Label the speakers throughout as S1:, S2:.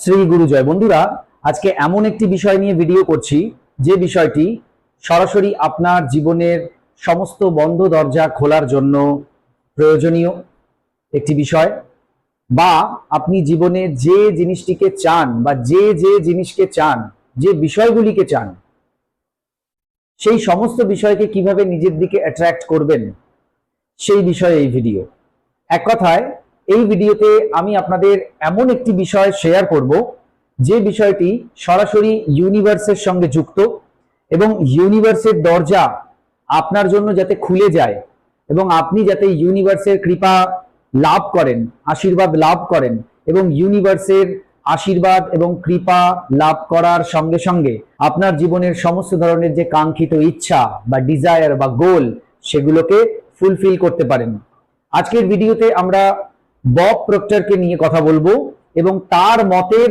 S1: শ্রী গুরুজয় বন্ধুরা, আজকে এমন একটি বিষয় নিয়ে ভিডিও করছি, যে বিষয়টি সরাসরি আপনার জীবনের সমস্ত বন্ধ দরজা খোলার জন্য প্রয়োজনীয় একটি বিষয়, বা আপনি জীবনে যে জিনিসটিকে চান, বা যে যে জিনিসকে চান, যে বিষয়গুলিকে চান, সেই সমস্ত বিষয়কে কীভাবে নিজের দিকে অ্যাট্রাক্ট করবেন, সেই বিষয়ে এই ভিডিও এক কথায় এই ভিডিওতে আমি আপনাদের এমন একটি বিষয় শেয়ার করব, যে বিষয়টি সরাসরি ইউনিভার্সের সঙ্গে যুক্ত এবং ইউনিভার্সের দরজা আপনার জন্য যাতে খুলে যায় এবং আপনি যাতে ইউনিভার্সের কৃপা লাভ করেন, আশীর্বাদ লাভ করেন এবং ইউনিভার্সের আশীর্বাদ এবং কৃপা লাভ করার সঙ্গে সঙ্গে আপনার জীবনের সমস্ত ধরনের যে কাঙ্ক্ষিত ইচ্ছা বা ডিজায়ার বা গোল সেগুলোকে ফুলফিল করতে পারেন। আজকের ভিডিওতে আমরা বব প্রক্টরকে নিয়ে কথা বলব এবং তার মতের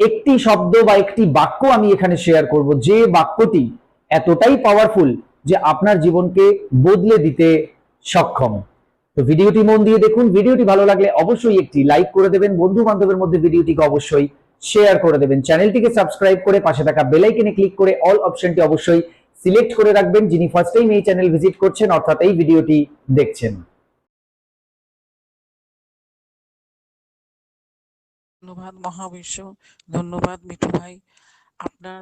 S1: একটি শব্দ বা একটি বাক্য আমি এখানে শেয়ার করব। যে বাক্যটি এতটাই পাওয়ারফুল যে আপনার জীবনকে বদলে দিতে সক্ষম। তো ভিডিওটি মন দিয়ে দেখুন। ভিডিওটি ভালো লাগলে অবশ্যই একটি লাইক করে দেবেন। বন্ধু বান্ধবের মধ্যে ভিডিওটিকে অবশ্যই শেয়ার করে দেবেন। চ্যানেলটিকে সাবস্ক্রাইব করে পাশে থাকা বেল আইকনে ক্লিক করে অল অপশনটি অবশ্যই সিলেক্ট করে রাখবেন। যিনি ফার্স্ট টাইম এই চ্যানেল ভিজিট করছেন, অর্থাৎ এই ভিডিওটি দেখছেন।
S2: ধন্যবাদ মহাবিশ্ব ধন্যবাদ মিঠু ভাই। আপনার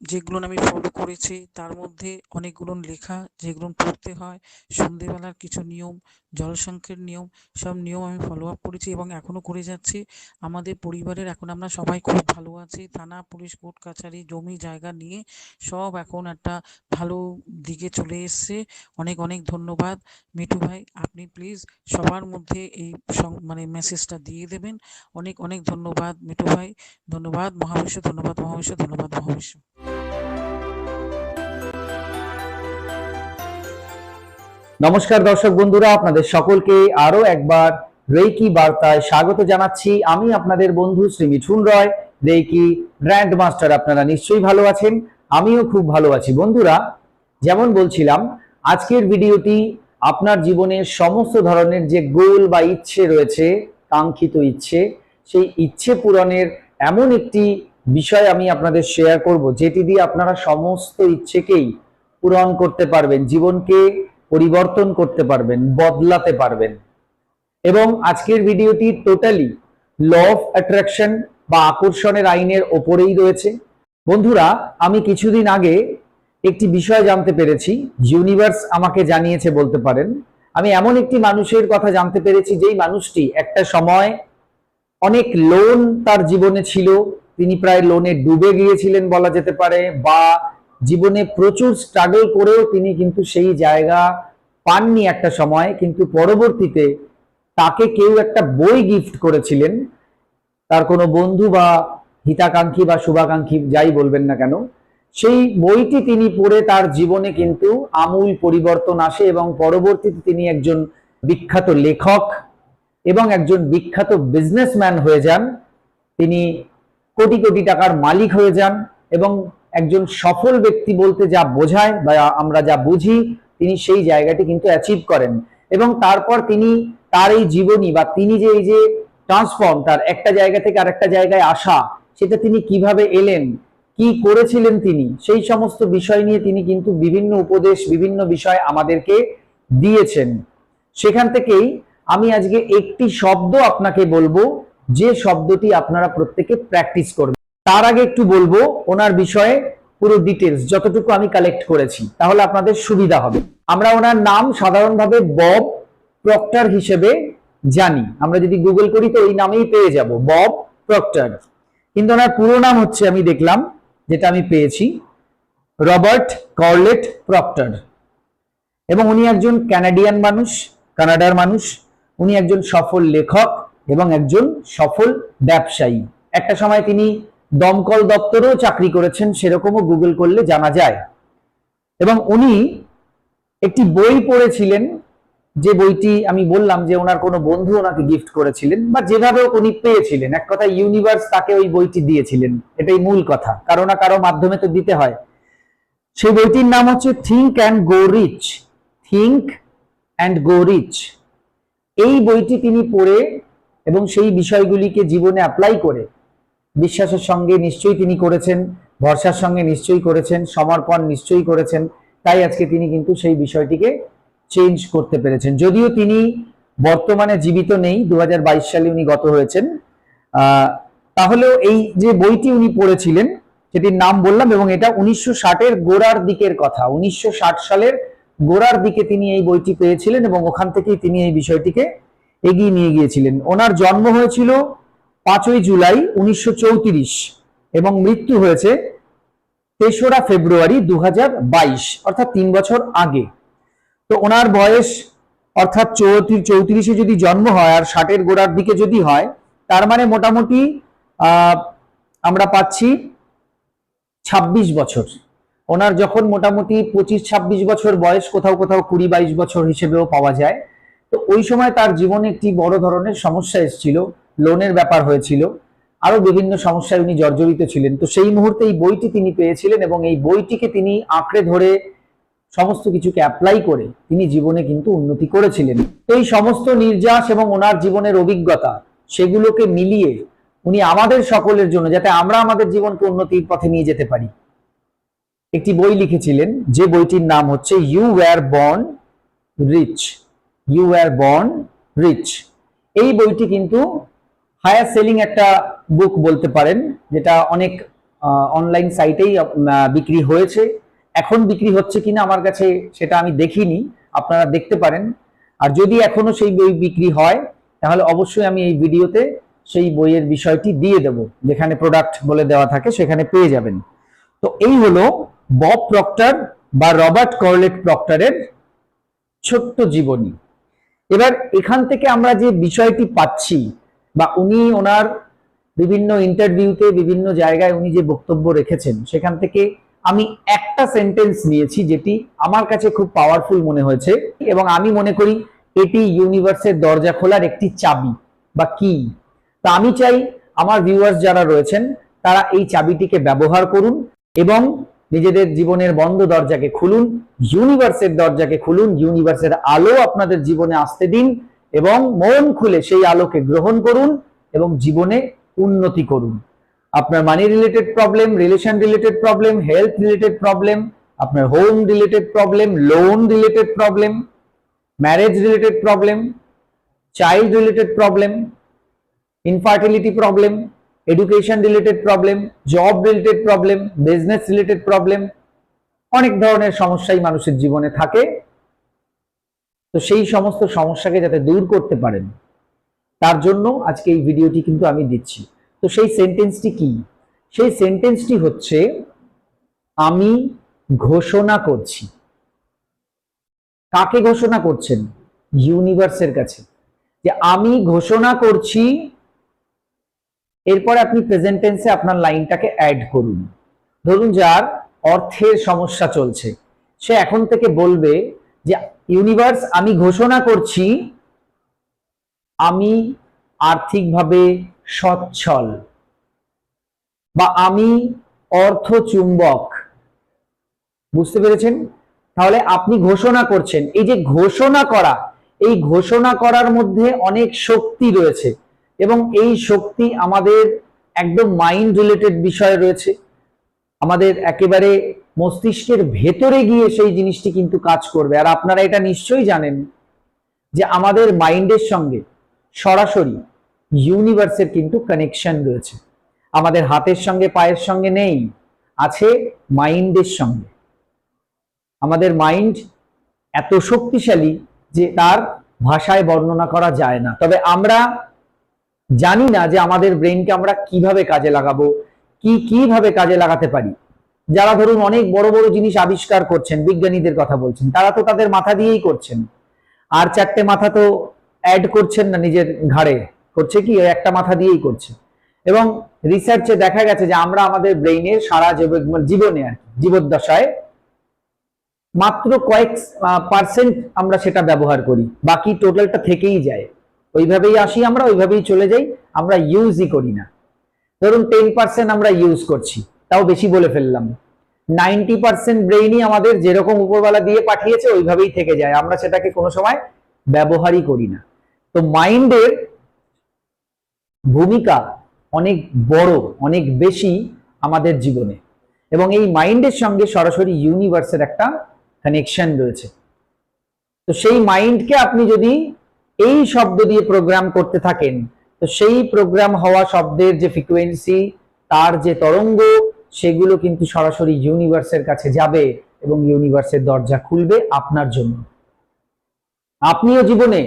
S2: যেগুলো আমি ফলো করেছি, তার মধ্যে অনেকগুলো লেখা যেগুলো পড়তে হয়, সন্ধেবেলার কিছু নিয়ম, জলসংখ্যের নিয়ম, সব নিয়ম আমি ফলো আপ করেছি এবং এখনও করে যাচ্ছি। আমাদের পরিবারের এখন আমরা সবাই খুব ভালো আছি। থানা, পুলিশ, কোর্ট, কাছারি, জমি, জায়গা নিয়ে সব এখন একটা ভালো দিকে চলে এসছে। অনেক অনেক ধন্যবাদ। মিঠু ভাই, আপনি প্লিজ সবার মধ্যে এই মানে মেসেজটা দিয়ে দেবেন। অনেক অনেক ধন্যবাদ মিঠু ভাই। ধন্যবাদ মহাবিশ্ব ধন্যবাদ মহাবিশ্ব ধন্যবাদ মহাবিশ্ব।
S1: নমস্কার দর্শক বন্ধুরা, আপনাদের সকলকে আরও একবার রেইকি বার্তায় স্বাগত জানাচ্ছি। আমি আপনাদের বন্ধু Shri Mithun Roy, reiki grand master আপনারা নিশ্চয়ই ভালো আছেন, আমিও খুব ভালো আছি। বন্ধুরা, যেমন বলছিলাম, আজকের ভিডিওটি আপনার জীবনের সমস্ত ধরনের যে গোল বা ইচ্ছে রয়েছে, কাঙ্ক্ষিত ইচ্ছে, সেই ইচ্ছে পূরণের এমন একটি বিষয় আমি আপনাদের শেয়ার করব, যেটি দিয়ে আপনারা সমস্ত ইচ্ছেকেই পূরণ করতে পারবেন। জীবনকে পরিবর্তন করতে পারবেন, বদলাতে পারবেন। এবং আজকের ভিডিওটি টোটালি ল অফ অ্যাট্রাকশন বা আকর্ষণের আইনের ওপরেই রয়েছে। বন্ধুরা, আমি কিছুদিন আগে একটি বিষয় জানতে পেরেছি ইউনিভার্স আমাকে জানিয়েছে বলতে পারেন। আমি এমন একটি মানুষের কথা জানতে পেরেছি, যেই মানুষটি একটা সময় অনেক লোন তার জীবনে ছিল। তিনি প্রায় লোনে ডুবে গিয়েছিলেন বলা যেতে পারে, বা জীবনে প্রচুর স্ট্রাগল করেও তিনি কিন্তু সেই জায়গা পাননি একটা সময়, কিন্তু পরবর্তীতে তাকে কেউ একটা বই গিফট করেছিলেন। তার কোনো বন্ধু বা হিতাকাঙ্ক্ষী বা শুভাকাঙ্ক্ষী যাই বলবেন না কেন, সেই বইটি তিনি পড়ে তার জীবনে কিন্তু আমূল পরিবর্তন আসে এবং পরবর্তীতে তিনি একজন বিখ্যাত লেখক এবং একজন বিখ্যাত বিজনেসম্যান হয়ে যান। তিনি কোটি কোটি টাকার মালিক হয়ে যান এবং একজন সফল ব্যক্তি বলতে যা বোঝায় বা আমরা যা বুঝি, তিনি সেই জায়গাটি কিন্তু অ্যাচিভ করেন। এবং তারপর তিনি তার এই জীবনী বা তিনি যে এই যে ট্রান্সফর্ম তার একটা জায়গা থেকে আরেকটা জায়গায় আসা, সেটা তিনি কীভাবে এলেন, কি করেছিলেন তিনি, সেই সমস্ত বিষয় নিয়ে তিনি কিন্তু বিভিন্ন উপদেশ, বিভিন্ন বিষয় আমাদেরকে দিয়েছেন। সেখান থেকেই আমি আজকে একটি শব্দ আপনাকে বলব, যে শব্দটি আপনারা প্রত্যেকে প্র্যাকটিস করবেন। তার আগে একটু বলব ওনার বিষয়ে পুরো ডিটেলস যতটুকু আমি কালেক্ট করেছি, তাহলে আপনাদের সুবিধা হবে। আমরা ওনার নাম সাধারণভাবে বব প্রক্টর হিসেবে জানি। আমরা যদি গুগল করি তো এই নামেই পেয়ে যাব, বব প্রক্টর। কিন্তু ওনার পুরো নাম হচ্ছে আমি দেখলাম, যেটা আমি পেয়েছি, রবার্ট কর্লেট প্রক্টর। এবং উনি একজন ক্যানাডিয়ান মানুষ, কানাডার মানুষ, উনি একজন সফল লেখক এবং একজন সফল ব্যবসায়ী। একটা সময় তিনি দমকল দপ্তরেও চাকরি করেছেন, সেরকমও গুগল করলে জানা যায়। এবং উনি একটি বই পড়েছিলেন, যে বইটি আমি বললাম যে ওনার কোনো বন্ধু ওনাকে গিফট করেছিলেন, বা যেভাবে উনি পেয়েছিলেন। এক কথা ইউনিভার্স তাকে ওই বইটি দিয়েছিলেন, এটাই মূল কথা। কারও না কারও মাধ্যমে তো দিতে হয়। সেই বইটির নাম হচ্ছে think and go rich think and go rich এই বইটি তিনি পড়ে এবং সেই বিষয়গুলিকে জীবনে অ্যাপ্লাই করে বিশ্বাসের সঙ্গে নিশ্চয়ই তিনি করেছেন, ভরসার সঙ্গে নিশ্চয়ই করেছেন, সমর্পণ নিশ্চয়ই করেছেন, তাই আজকে তিনি কিন্তু সেই বিষয়টিকে চেঞ্জ করতে পেরেছেন। যদিও তিনি বর্তমানে জীবিত নেই দুই হাজার বাইশ সালে উনি গত হয়েছেন তাহলেও এই যে বইটি উনি পড়েছিলেন, সেটির নাম বললাম এবং এটা উনিশশো ষাটের গোড়ার দিকের কথা, উনিশশো ষাট সালের গোড়ার দিকে তিনি এই বইটি পেয়েছিলেন এবং ওখান থেকেই তিনি এই বিষয়টিকে এগিয়ে নিয়ে গিয়েছিলেন। ওনার জন্ম হয়েছিল পাঁচই জুলাই উনিশশো চৌত্রিশ এবং মৃত্যু হয়েছে তেসরা ফেব্রুয়ারি দু হাজার বাইশ, অর্থাৎ তিন বছর আগে। তো ওনার বয়স, অর্থাৎ চৌত্রিশ চৌত্রিশে যদি জন্ম হয় আর ষাটের গোড়ার দিকে যদি হয়, তার মানে মোটামুটি আমরা পাচ্ছি ছাব্বিশ বছর। ওনার যখন মোটামুটি পঁচিশ ছাব্বিশ বছর বয়স, কোথাও কোথাও কুড়ি বাইশ বছর হিসেবেও পাওয়া যায়। তো ওই সময় তার জীবনে একটি বড় ধরনের সমস্যা এসেছিল। লোনের ব্যাপার হয়েছিল। আরও বিভিন্ন সমস্যায় উনি জর্জরিত ছিলেন। তো সেই মুহূর্তে এই বইটি তিনি পেয়েছিলেন এবং এই বইটিকে তিনি আঁকড়ে ধরে সমস্ত কিছুকে অ্যাপ্লাই করে তিনি জীবনে কিন্তু উন্নতি করেছিলেন। তো এই সমস্ত নির্যাস এবং ওনার জীবনের অভিজ্ঞতা, সেগুলোকে মিলিয়ে উনি আমাদের সকলের জন্য, যাতে আমরা আমাদের জীবনকে উন্নতির পথে নিয়ে যেতে পারি, একটি বই লিখেছিলেন। যে বইটির নাম হচ্ছে you were born rich you were born rich এই বইটি কিন্তু হায়ার সেলিং একটা বুক বলতে পারেন, যেটা অনেক অনলাইন সাইটেই বিক্রি হয়েছে। এখন বিক্রি হচ্ছে কিনা আমার কাছে সেটা আমি দেখিনি, আপনারা দেখতে পারেন। আর যদি এখনও সেই বই বিক্রি হয়, তাহলে অবশ্যই আমি এই ভিডিওতে সেই বইয়ের বিষয়টি দিয়ে দেব, যেখানে প্রোডাক্ট বলে দেওয়া থাকে, সেখানে পেয়ে যাবেন। তো এই হলো বব প্রক্টর বা রবার্ট করলেট প্রক্টরের ছোট্ট জীবনী। এবার এখান থেকে আমরা যে বিষয়টি পাচ্ছি বা উনি ওনার বিভিন্ন ইন্টারভিউতে বিভিন্ন জায়গায় উনি যে বক্তব্য রেখেছেন, সেখান থেকে আমি একটা সেন্টেন্স নিয়েছি যেটি আমার কাছে খুব পাওয়ারফুল মনে হয়েছে এবং আমি মনে করি এটি ইউনিভার্সের দরজা খোলার একটি চাবি বা কি তা আমি চাই আমার ভিউয়ার্স যারা রয়েছেন, তারা এই চাবিটিকে ব্যবহার করুন এবং নিজেদের জীবনের বন্ধ দরজাকে খুলুন ইউনিভার্সের দরজাকে খুলুন ইউনিভার্সের আলো আপনাদের জীবনে আসতে দিন এবং মন খুলে সেই আলোকে গ্রহণ করুন এবং জীবনে উন্নতি করুন আপনার money related problem relation related problem health related problem আপনার home related problem loan related problem marriage related problem child related problem infertility problem education related problem job related problem business related problem অনেক ধরনের সমস্যাই মানুষের জীবনে থাকে তো সেই সমস্ত সমস্যাকে যাতে দূর করতে পারেন, তার জন্য আজকে এই ভিডিওটি কিন্তু আমি দিচ্ছি। তো সেই সেন্টেন্সটি কি? সেই সেন্টেন্সটি হচ্ছে, আমি ঘোষণা করছি। কাকে ঘোষণা করছেন? ইউনিভার্সের কাছে। যে আমি ঘোষণা করছি, এরপরে আপনি প্রেজেন্ট টেন্সে আপনার লাইনটাকে অ্যাড করুন। ধরুন যার অর্থের সমস্যা চলছে। সে এখন থেকে বলবে যে ইউনিভার্স আমি ঘোষণা করছি, আমি আর্থিকভাবে সচ্ছল বা আমি অর্থ চুম্বক বুঝতে পেরেছেন? তাহলে আপনি ঘোষণা করছেন। এই যে ঘোষণা করা, এই ঘোষণা করার মধ্যে অনেক শক্তি রয়েছে এবং এই শক্তি আমাদের একদম মাইন্ড রিলেটেড বিষয় রয়েছে। আমাদের একেবারে মস্তিষ্কের ভেতরে গিয়ে সেই জিনিসটি কিন্তু কাজ করবে। আর আপনারা এটা নিশ্চয়ই জানেন যে আমাদের মাইন্ডের সঙ্গে সরাসরি ইউনিভার্সের কিন্তু কানেকশন রয়েছে। আমাদের হাতের সঙ্গে, পায়ের সঙ্গে নেই, আছে মাইন্ডের সঙ্গে। আমাদের মাইন্ড এত শক্তিশালী যে তার ভাষায় বর্ণনা করা যায় না। তবে আমরা জানি না যে আমাদের ব্রেনকে আমরা কীভাবে কাজে লাগাবো, কি কীভাবে কাজে লাগাতে পারি। যারা ধরুন অনেক বড় বড় জিনিস আবিষ্কার করছেন, বিজ্ঞানীদের কথা বলছেন, তারা তো তাদের মাথা দিয়েই করছেন। আর চারটে মাথা তো অ্যাড করছেন না নিজের ঘাড়ে। করছে কি? একটা মাথা দিয়েই করছে। এবং রিসার্চে দেখা গেছে যে আমরা আমাদের ব্রেইনের সারা জীব- জীবনে আর জীবদ্দশায় মাত্র কয়েক পার্সেন্ট আমরা সেটা ব্যবহার করি। বাকি টোটালটা থেকেই যায়। ওইভাবেই আসি আমরা, ওইভাবেই চলে যাই। আমরা ইউজই করি না। ধরুন টেন পার্সেন্ট আমরা ইউজ করছি। তাও বেশি বলে ফেললাম। নাইনটি পার্সেন্ট ব্রেইনই আমাদের যেরকম উপরবেলা দিয়ে পাঠিয়েছে, ওইভাবেই থেকে যায়। আমরা সেটাকে কোনো সময় ব্যবহারই করি না। তো মাইন্ডের ভূমিকা অনেক বড়, অনেক বেশি আমাদের জীবনে। এবং এই মাইন্ডের সঙ্গে সরাসরি ইউনিভার্সের একটা কানেকশন রয়েছে। তো সেই মাইন্ডকে আপনি যদি এই শব্দ দিয়ে প্রোগ্রাম করতে থাকেন, তো সেই প্রোগ্রাম হওয়া শব্দের যে ফ্রিকোয়েন্সি তার যে তরঙ্গ সেগুলো কিন্তু সরাসরি ইউনিভার্সের কাছে যাবে এবং ইউনিভার্সের দরজা খুলবে আপনার জন্য। আপনিও জীবনে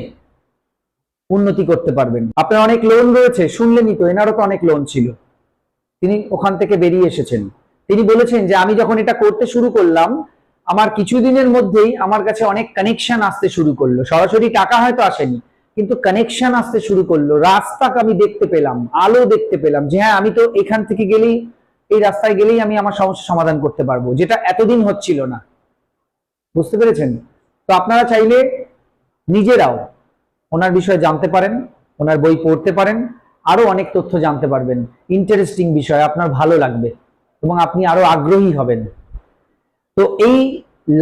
S1: উন্নতি করতে পারবেন। আপনার অনেক লোন রয়েছে শুনলেনই তো, এনারও তো অনেক লোন ছিল। তিনি ওখান থেকে বেরিয়ে এসেছেন। তিনি বলেছেন যে, আমি যখন এটা করতে শুরু করলাম, আমার কিছুদিনের মধ্যেই আমার কাছে অনেক কানেকশন আসতে শুরু করল। সরাসরি টাকা হয়তো আসেনি, কিন্তু কানেকশন আসতে শুরু করল। রাস্তাকে আমি দেখতে পেলাম, আলো দেখতে পেলাম যে হ্যাঁ আমি তো এখান থেকে গেলেই এই রাস্তায় গেলেই আমি আমার সমস্যা সমাধান করতে পারব, যেটা এতদিন হচ্ছিল না। বুঝতে পেরেছেন? তো আপনারা চাইলে নিজেরাও ওনার বিষয়ে জানতে পারেন, ওনার বই পড়তে পারেন, আরও অনেক তথ্য জানতে পারবেন। ইন্টারেস্টিং বিষয়, আপনার ভালো লাগবে এবং আপনি আরও আগ্রহী হবেন। তো এই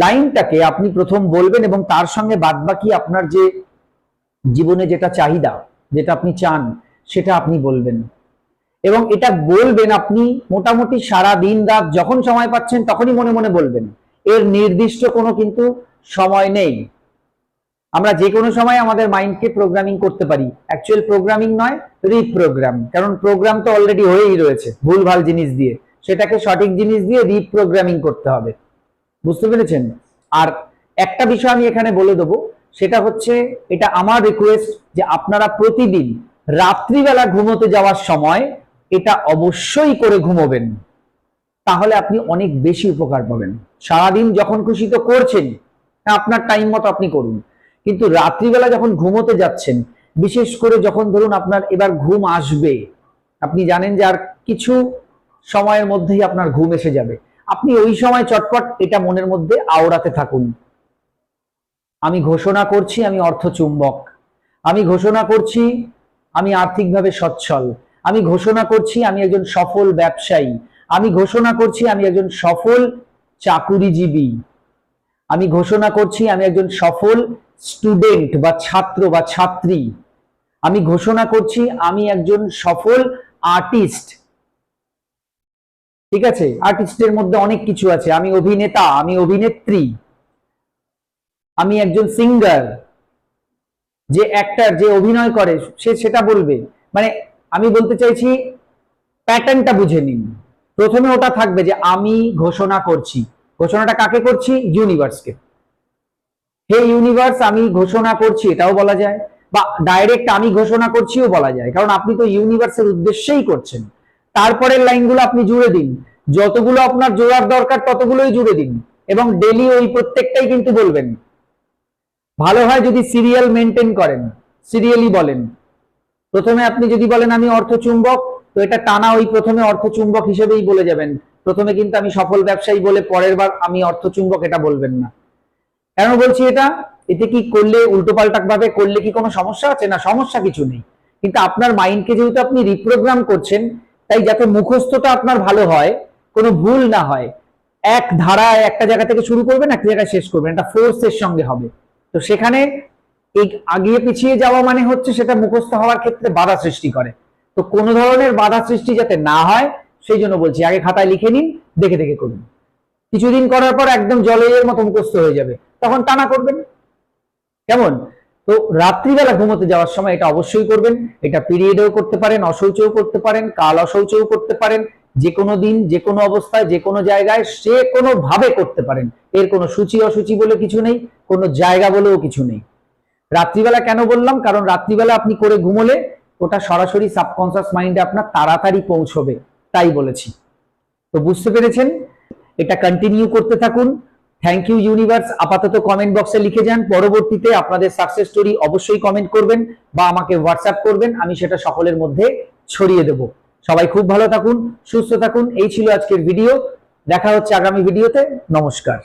S1: লাইনটাকে আপনি প্রথম বলবেন এবং তার সঙ্গে বাদবাকি আপনার যে জীবনে যেটা চাহিদা, যেটা আপনি চান, সেটা আপনি বলবেন। এবং এটা বলবেন আপনি মোটামুটি সারা দিন রাত যখন সময় পাচ্ছেন তখনই মনে মনে বলবেন। এর নির্দিষ্ট কোনো কিন্তু সময় নেই। আমরা যে কোনো সময় আমাদের মাইন্ডকে প্রোগ্রামিং করতে পারি। অ্যাকচুয়াল প্রোগ্রামিং নয় রিপ্রোগ্রাম কারণ প্রোগ্রাম তো অলরেডি হয়েই রয়েছে, ভুলভাল জিনিস দিয়ে। সেটাকে সঠিক জিনিস দিয়ে রিপ্রোগ্রামিং করতে হবে। বুঝতে পেরেছেন? আর একটা বিষয় আমি এখানে বলে দেবো, সেটা হচ্ছে এটা আমার রিকোয়েস্ট যে আপনারা প্রতিদিন রাত্রিবেলা ঘুমোতে যাওয়ার সময় এটা অবশ্যই করে ঘুমোবেন। তাহলে আপনি অনেক বেশি উপকার পাবেন। সারাদিন যখন খুশি তো করছেন আপনার টাইম মতো আপনি করুন। কিন্তু রাত্রিবেলা যখন ঘুমোতে যাচ্ছেন, বিশেষ করে যখন ধরুন আপনার এবার ঘুম আসবে, আপনি জানেন যে আর কিছু সময়ের মধ্যেই আপনার ঘুম এসে যাবে। আপনি ওই সময় চটপট এটা মনের মধ্যে আওড়াতে থাকুন। আমি ঘোষণা করছি, আমি অর্থচুম্বক। আমি ঘোষণা করছি, আমি আর্থিকভাবে সচ্ছল। আমি ঘোষণা করছি আমি একজন সফল ব্যবসায়ী। আমি ঘোষণা করছি আমি একজন সফল চাকুরিজীবী। আমি ঘোষণা করছি আমি একজন সফল স্টুডেন্ট বা ছাত্র বা ছাত্রী। আমি ঘোষণা করছি আমি একজন সফল আর্টিস্ট। ঠিক আছে? আর্টিস্টের মধ্যে অনেক কিছু আছে। আমি অভিনেতা, আমি অভিনেত্রী। আমি একজন সিঙ্গার। যে অ্যাক্টার যে অভিনয় করে, সে সেটা বলবে। মানে আমি বলতে চাইছি প্যাটার্নটা বুঝে নিন। প্রথমে ওটা থাকবে যে আমি ঘোষণা করছি। ঘোষণাটা কাকে করছি? ইউনিভার্সকে হে ইউনিভার্স আমি ঘোষণা করছি, এটাও বলা যায়। বা ডাইরেক্ট আমি ঘোষণা করছিও বলা যায়। কারণ আপনি তো ইউনিভার্সের উদ্দেশ্যেই করছেন। তারপরের লাইনগুলো আপনি জুড়ে দিন। যতগুলো আপনার জোড়ার দরকার, ততগুলোই জুড়ে দিন। এবং ডেলি ওই প্রত্যেকটাই কিন্তু বলবেন। ভালো হয় যদি সিরিয়াল মেনটেন করেন। সিরিয়ালি বলেন। প্রথমে আপনি যদি বলেন আমি অর্থচুম্বক তো এটা টানা ওই প্রথমে অর্থচুম্বক হিসেবেই বলে যাবেন। প্রথমে কিন্তু আমি সফল ব্যবসায়ী বলে পরের বার আমি অর্থচুম্বক এটা বলবেন না। কেন বলছি এটা? এতে কি করলে উল্টোপাল্টা ভাবে করলে কি কোনো সমস্যা আছে? না, সমস্যা কিছু নেই। কিন্তু আপনার মাইন্ডকে যেহেতু আপনি রিপ্রোগ্রাম করছেন, তাই যাতে মুখস্থটা আপনার ভালো হয়, কোনো ভুল না হয়, এক ধারায় একটা জায়গা থেকে শুরু করবেন, একটা জায়গায় শেষ করবেন। এটা ফোর্সের সঙ্গে হবে। তো সেখানে আগিয়ে পিছিয়ে যাওয়া মানে হচ্ছে সেটা মুখস্থ হওয়ার ক্ষেত্রে বাধা সৃষ্টি করে। তো কোনো ধরনের বাধা সৃষ্টি যাতে না হয়, সেই জন্য বলছি, আগে খাতায় লিখে নিন, দেখে দেখে করুন। কিছুদিন করার পর একদম জলের মতো মুখস্থ হয়ে যাবে। তখন টানা করবেন। কেমন? তো রাত্রিবেলা ঘুমোতে যাওয়ার সময় এটা অবশ্যই করবেন। এটা পিরিয়ডেও করতে পারেন, অশৌচও করতে পারেন, কাল অশৌচও করতে পারেন। যে কোনো দিন যে কোনো অবস্থায় যে কোনো জায়গায় সে কোনো ভাবে করতে পারেন। এর কোনো সূচি অসুচি বলে কিছু নেই, কোনো জায়গা বলেও কিছু নেই। রাত্রিবেলা কেন বললাম? কারণ রাত্রিবেলা আপনি করে ঘুমোলে ওটা সরাসরি সাবকনসিয়াস মাইন্ডে আপনার তাড়াতাড়ি পৌঁছবে, তাই বলেছি। তো বুঝতে পেরেছেন? এটা কন্টিনিউ করতে থাকুন। থ্যাংক ইউ ইউনিভার্স আপাতত কমেন্ট বক্সে লিখে যান। পরবর্তীতে আপনাদের সাকসেস স্টোরি অবশ্যই কমেন্ট করবেন বা আমাকে হোয়াটসঅ্যাপ করবেন। আমি সেটা সকলের মধ্যে ছড়িয়ে দেব। সবাই খুব ভালো থাকুন, সুস্থ থাকুন। এই ছিল আজকের ভিডিও দেখা হচ্ছে আগামী ভিডিওতে নমস্কার।